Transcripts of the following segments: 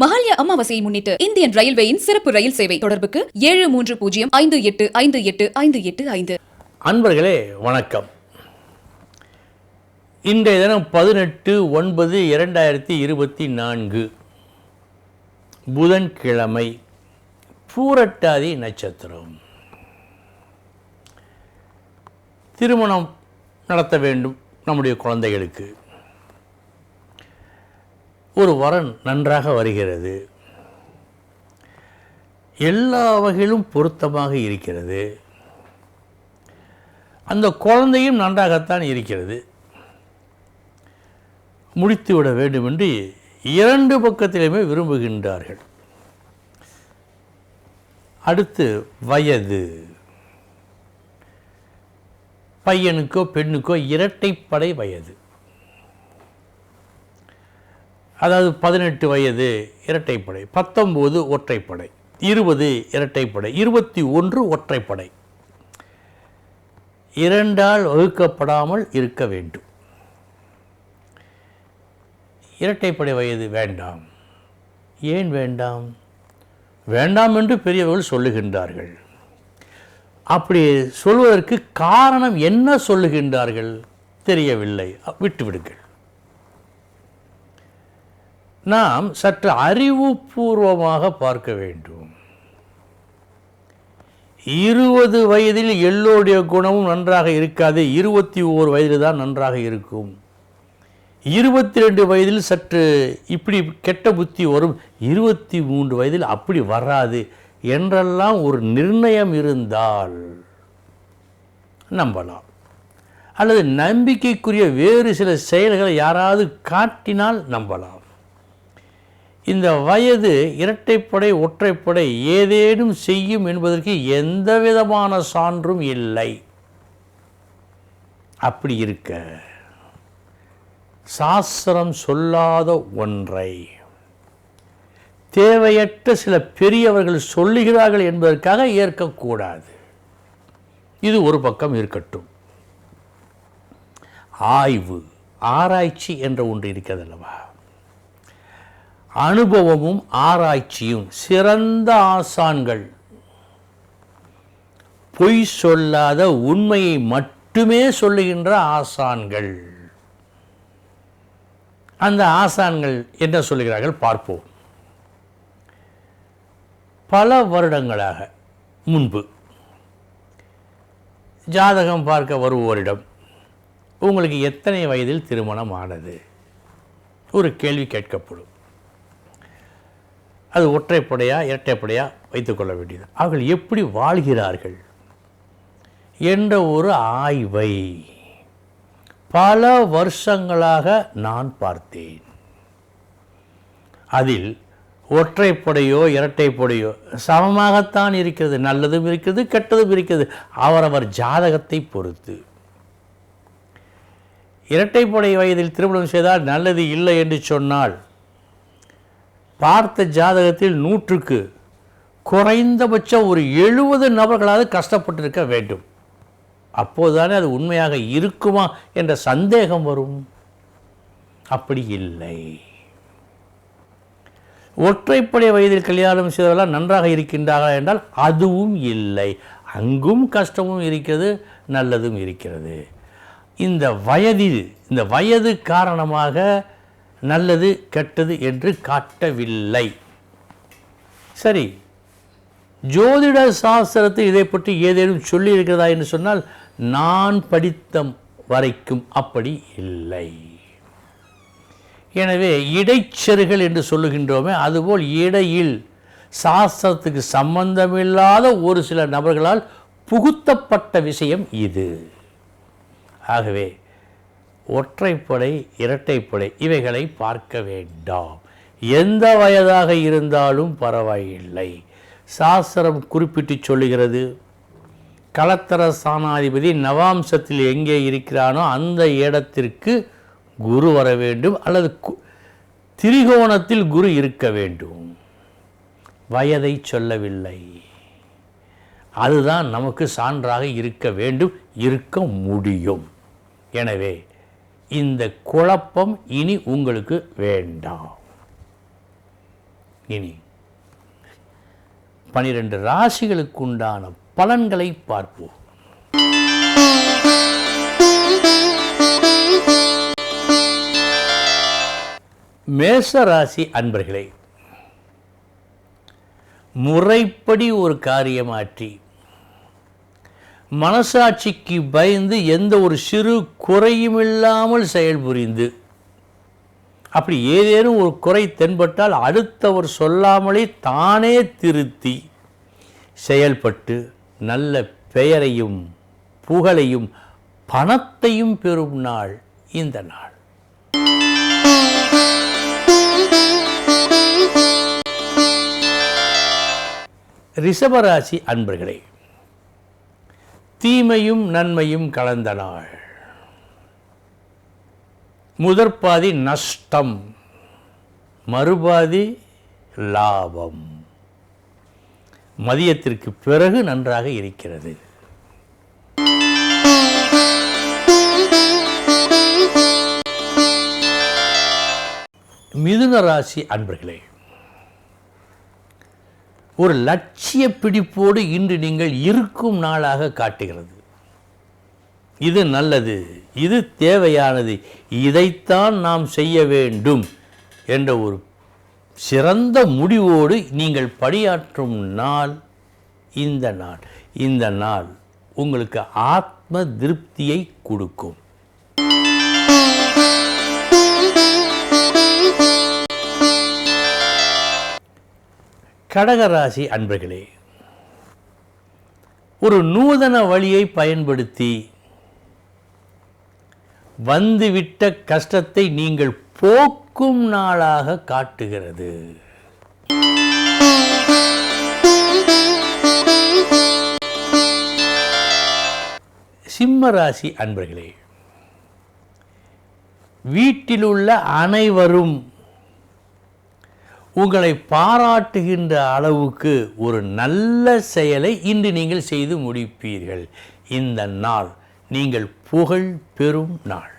மகாலய அமாவாசையை முன்னிட்டு இந்தியன் ரயில்வேயின் சிறப்பு ரயில் சேவை தொடர்புக்கு ஏழு மூன்று பூஜ்ஜியம் ஐந்து எட்டு ஐந்து எட்டு ஐந்து எட்டு ஐந்து. அன்பர்களே வணக்கம். இன்றைய தினம் பதினெட்டு ஒன்பது இரண்டாயிரத்தி இருபத்தி நான்கு. புதன்கிழமை பூரட்டாதி நட்சத்திரம். திருமணம் நடத்த வேண்டும் நம்முடைய குழந்தைகளுக்கு. ஒரு வரன் நன்றாக வருகிறது. எல்லா வகையிலும் பொருத்தமாக இருக்கிறது. அந்த குழந்தையும் நன்றாகத்தான் இருக்கிறது. முடித்துவிட வேண்டுமென்று இரண்டு பக்கத்திலுமே விரும்புகின்றார்கள். அடுத்து வயது. பையனுக்கோ பெண்ணுக்கோ இரட்டைப்படை வயது. அதாவது பதினெட்டு வயது இரட்டைப்படை பத்தொம்போது ஒற்றைப்படை இருபது இரட்டைப்படை இருபத்தி ஒன்று ஒற்றைப்படை. இரண்டால் வகுக்கப்படாமல் இருக்க வேண்டும். இரட்டைப்படை வயது வேண்டாம். ஏன் வேண்டாம்? வேண்டாம் என்று பெரியவர்கள் சொல்லுகின்றார்கள். அப்படி சொல்வதற்கு காரணம் என்ன சொல்லுகின்றார்கள்? தெரியவில்லை. விட்டுவிடுங்கள். நாம் சற்று அறிவுபூர்வமாக பார்க்க வேண்டும். இருபது வயதில் எல்லோருடைய குணமும் நன்றாக இருக்காது. இருபத்தி ஓரு வயதில் தான் நன்றாக இருக்கும். இருபத்தி ரெண்டு வயதில் சற்று இப்படி கெட்ட புத்தி வரும். இருபத்தி மூன்று வயதில் அப்படி வராது என்றெல்லாம் ஒரு நிர்ணயம் இருந்தால் நம்பலாம். அல்லது நம்பிக்கைக்குரிய வேறு சில செயல்களை யாராவது காட்டினால் நம்பலாம். இந்த வயது இரட்டைப்படை ஒற்றைப்படை ஏதேனும் செய்யும் என்பதற்கு எந்த விதமான சான்றும் இல்லை. அப்படி இருக்க சாஸ்திரம் சொல்லாத ஒன்றை தேவையற்ற சில பெரியவர்கள் சொல்லுகிறார்கள் என்பதற்காக ஏற்கக்கூடாது. இது ஒரு பக்கம் இருக்கட்டும். ஆய்வு ஆராய்ச்சி என்ற ஒன்று இருக்கிறது அல்லவா அனுபவமும் ஆராய்ச்சியும் சிறந்த ஆசான்கள். பொய் சொல்லாத உண்மையை மட்டுமே சொல்லுகின்ற ஆசான்கள். அந்த ஆசான்கள் என்ன சொல்லுகிறார்கள்? பார்ப்போம். பல வருடங்களாக முன்பு ஜாதகம் பார்க்க வருவோரிடம் உங்களுக்கு எத்தனை வயதில் திருமணம் ஆனது? ஒரு கேள்வி கேட்கப்படும். அது ஒற்றைப்படையா இரட்டைப்படையா வைத்துக்கொள்ள வேண்டியது. அவர்கள் எப்படி வாழ்கிறார்கள் என்ற ஒரு ஆய்வை பல வருஷங்களாக நான் பார்த்தேன். அதில் ஒற்றைப்படையோ இரட்டைப்படையோ சமமாகத்தான் இருக்கிறது நல்லதும் இருக்கிறது கெட்டதும் இருக்கிறது அவரவர் ஜாதகத்தை பொறுத்து. இரட்டைப்படை வயதில் திருமணம் செய்தால் நல்லது இல்லை என்று சொன்னால் பார்த்த ஜாதகத்தில் நூற்றுக்கு குறைந்தபட்சம் ஒரு எழுபது நபர்களாவது கஷ்டப்பட்டிருக்க வேண்டும். அப்போதுதானே அது உண்மையாக இருக்குமா என்ற சந்தேகம் வரும். அப்படி இல்லை. ஒற்றைப்படை வயதில் கல்யாணம் செய்தவர்களால் நன்றாக இருக்கின்றார்களா என்றால் அதுவும் இல்லை. அங்கும் கஷ்டமும் இருக்கிறது நல்லதும் இருக்கிறது. இந்த வயதில் இந்த வயது காரணமாக நல்லது கெட்டது என்று காட்டவில்லை. சரி. ஜோதிட சாஸ்திரத்தில் இதை பற்றி ஏதேனும் சொல்லியிருக்கிறதா என்று சொன்னால் நான் படித்த வரைக்கும் அப்படி இல்லை. எனவே இடைச்செருகள் என்று சொல்லுகின்றோமே அதுபோல் இடையில் சாஸ்திரத்துக்கு சம்பந்தமில்லாத ஒரு சில நபர்களால் புகுத்தப்பட்ட விஷயம் இது. ஆகவே ஒற்றைப்படை இரட்டைப்படை இவைகளை பார்க்க வேண்டாம். எந்த வயதாக இருந்தாலும் பரவாயில்லை. சாஸ்திரம் குறிப்பிட்டு சொல்லுகிறது கலத்தர சாணாதிபதி நவாம்சத்தில் எங்கே இருக்கிறானோ அந்த இடத்திற்கு குரு வர வேண்டும் அல்லது திரிகோணத்தில் குரு இருக்க வேண்டும். வயதை சொல்லவில்லை. அதுதான் நமக்கு சான்றாக இருக்க வேண்டும் இருக்க முடியும். எனவே இந்த குழப்பம் இனி உங்களுக்கு வேண்டாம். இனி பனிரெண்டு ராசிகளுக்கு உண்டான பலன்களை பார்ப்போம். மேச ராசி அன்பர்களே முறைப்படி ஒரு காரியமாற்றி மனசாட்சிக்கு பயந்து எந்த ஒரு சிறு குறையும் இல்லாமல் செயல்புரிந்து அப்படி ஏதேனும் ஒரு குறை தென்பட்டால் அடுத்தவர் சொல்லாமலே தானே திருத்தி செயல்பட்டு நல்ல பெயரையும் புகழையும் பணத்தையும் பெறும் நாள் இந்த நாள். ரிஷபராசி அன்பர்களே தீமையும் நன்மையும் கலந்த நாள். முதற்பாதி நஷ்டம் மறுபாதி லாபம். மதியத்திற்கு பிறகு நன்றாக இருக்கிறது. மிதுன ராசி அன்பர்களே ஒரு லட்சிய பிடிப்போடு இன்று நீங்கள் இருக்கும் நாளாக காட்டுகிறது. இது நல்லது இது தேவையானது இதைத்தான் நாம் செய்ய வேண்டும் என்ற ஒரு சிறந்த முடிவோடு நீங்கள் பணியாற்றும் நாள் இந்த நாள். இந்த நாள் உங்களுக்கு ஆத்ம திருப்தியை கொடுக்கும். கடகராசி அன்பர்களே ஒரு நூதன வழியை பயன்படுத்தி வந்துவிட்ட கஷ்டத்தை நீங்கள் போக்கும் நாளாக காட்டுகிறது. சிம்மராசி அன்பர்களே வீட்டிலுள்ள அனைவரும் உங்களை பாராட்டுகின்ற அளவுக்கு ஒரு நல்ல செயலை இன்று நீங்கள் செய்து முடிப்பீர்கள். இந்த நாள் நீங்கள் புகழ் பெறும் நாள்.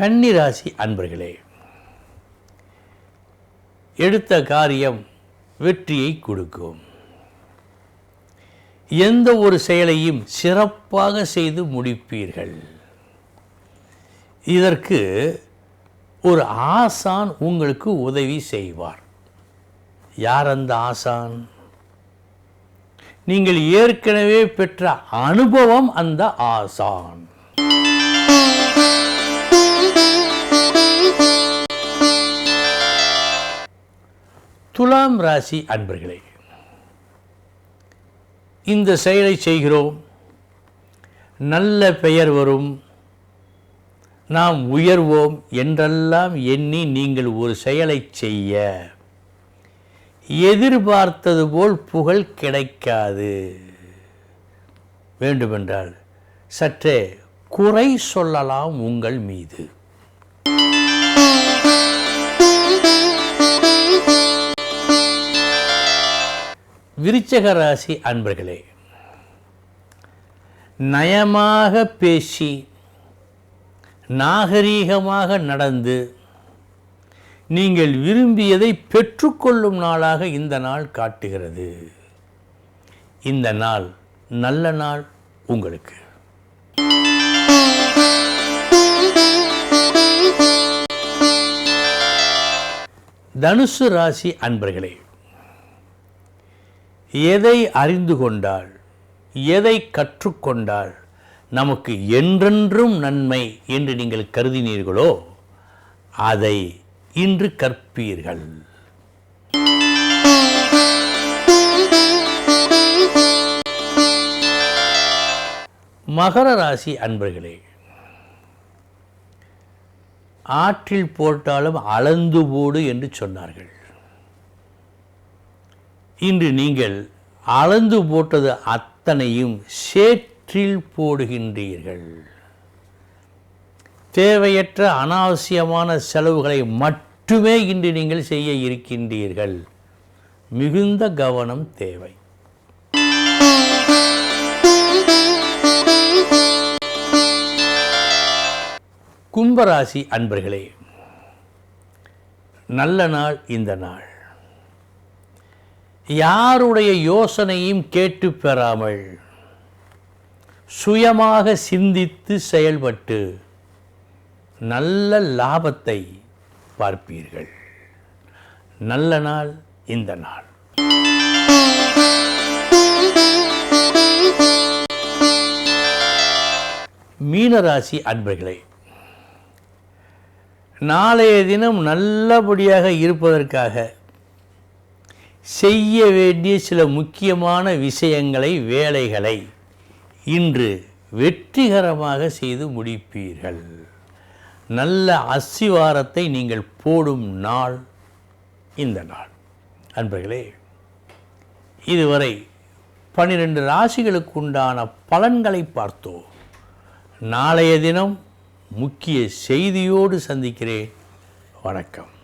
கன்னிராசி அன்பர்களே எடுத்த காரியம் வெற்றியை கொடுக்கும். எந்த ஒரு செயலையும் சிறப்பாக செய்து முடிப்பீர்கள். இதற்கு ஒரு ஆசான் உங்களுக்கு உதவி செய்வார். யார் அந்த ஆசான்? நீங்கள் ஏற்கனவே பெற்ற அனுபவம் அந்த ஆசான். துலாம் ராசி அன்பர்களே இந்த செயலை செய்கிறோம். நல்ல பெயர் வரும். நாம் உயர்வோம் என்றெல்லாம் எண்ணி நீங்கள் ஒரு செயலை செய்ய. எதிர்பார்த்தது போல் புகழ் கிடைக்காது. வேண்டுமென்றால் சற்றே குறை சொல்லலாம் உங்கள் மீது. விருச்சக ராசி அன்பர்களே நயமாக பேசி நாகரீகமாக நடந்து நீங்கள் விரும்பியதை பெற்றுக்கொள்ளும் நாளாக இந்த நாள் காட்டுகிறது. இந்த நாள் நல்ல நாள் உங்களுக்கு. தனுசு ராசி அன்பர்களே எதை அறிந்து கொண்டால் எதை கற்றுக்கொண்டால் நமக்கு என்றென்றும் நன்மை என்று நீங்கள் கருதினீர்களோ அதை இன்று கற்பீர்கள். மகர ராசி அன்பர்களே ஆற்றில் போட்டாலும் அளந்து போடு என்று சொன்னார்கள். இன்று நீங்கள் அளந்து போட்டது அத்தனையும் சேற்றில் போடுகின்றீர்கள். தேவையற்ற அனாவசியமான செலவுகளை மட்டுமே இன்று நீங்கள் செய்ய இருக்கின்றீர்கள். மிகுந்த கவனம் தேவை. கும்பராசி அன்பர்களே நல்ல நாள் இந்த நாள். யாருடைய யோசனையும் கேட்டு பெறாமல் சுயமாக சிந்தித்து செயல்பட்டு நல்ல லாபத்தை பார்ப்பீர்கள். நல்ல நாள் இந்த நாள். மீனராசி அன்பர்களே நாளைய தினம் நல்லபடியாக இருப்பதற்காக செய்ய வேண்டிய சில முக்கியமான விஷயங்களை வேலைகளை இன்று வெற்றிகரமாக செய்து முடிப்பீர்கள். நல்ல அசிவாரத்தை நீங்கள் போடும் நாள் இந்த நாள். அன்பர்களே இதுவரை பன்னிரெண்டு ராசிகளுக்கு உண்டான பலன்களை பார்த்தோம். நாளைய தினம் முக்கிய செய்தியோடு சந்திக்கிறேன். வணக்கம்.